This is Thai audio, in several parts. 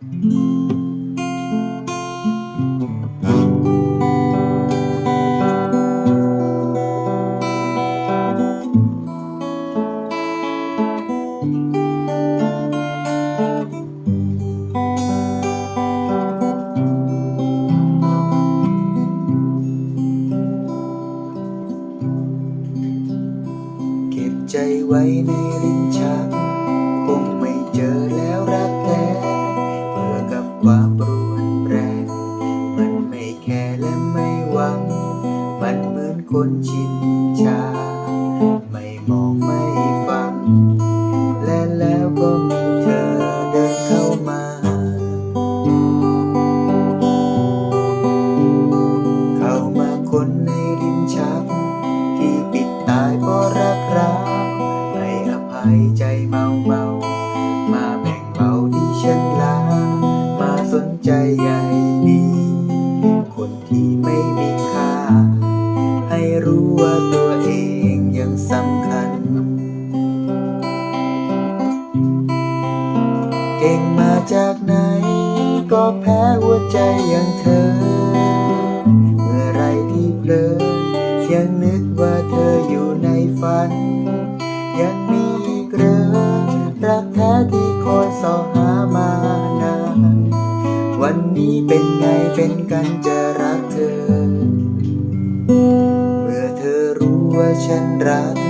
เก็บใจไว้ในลิ้น คนชินชา ไม่มองไม่ฟัง และแล้วก็มีเธอเดินเข้ามา เข้ามาคนในลิ้นชัก ที่ปิดตายเพราะรักร้าวให้อภัยใจเมาเมามาแบ่งเบาที่ฉันลา มาสนใจใยดี คนที่ไม่มี จากไหน ก็แพ้หัวใจอย่างเธอ เมื่อไรที่เพลอยังนึกว่าเธออยู่ในฝัน ยังมีอีกเหรอรักแท้ที่คอยสอหามานาน วันนี้เป็นไงเป็นกันจะรักเธอ เมื่อเธอรู้ว่าฉันรัก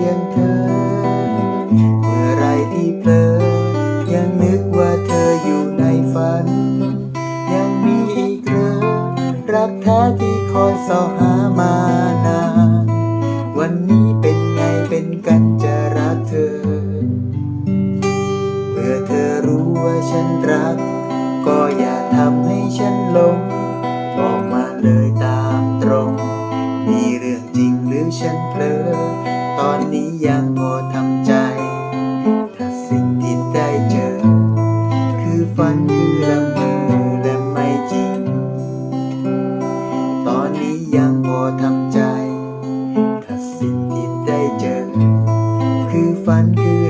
อย่างเธอ เมื่อไรที่เพลอยังนึกว่าเธออยู่ในฝัน ยังมีอีกเหรอรักแท้ที่คอยสอหามานานวันนี้เป็นไงเป็นกันจะรักเธอ เมื่อเธอรู้ว่าฉันรัก ก็อย่าทำให้ฉันหลงบอกมาเลยตามตรง มีเรื่องจริงหรือฉันเพลอ ตอนนี้ยังพอทำใจ ถ้าสิ่งที่ได้เจอ คือฝันคือละมือและไม่จริง ตอนนี้ยังพอทำใจ ถ้าสิ่งที่ได้เจอ คือฝันคือ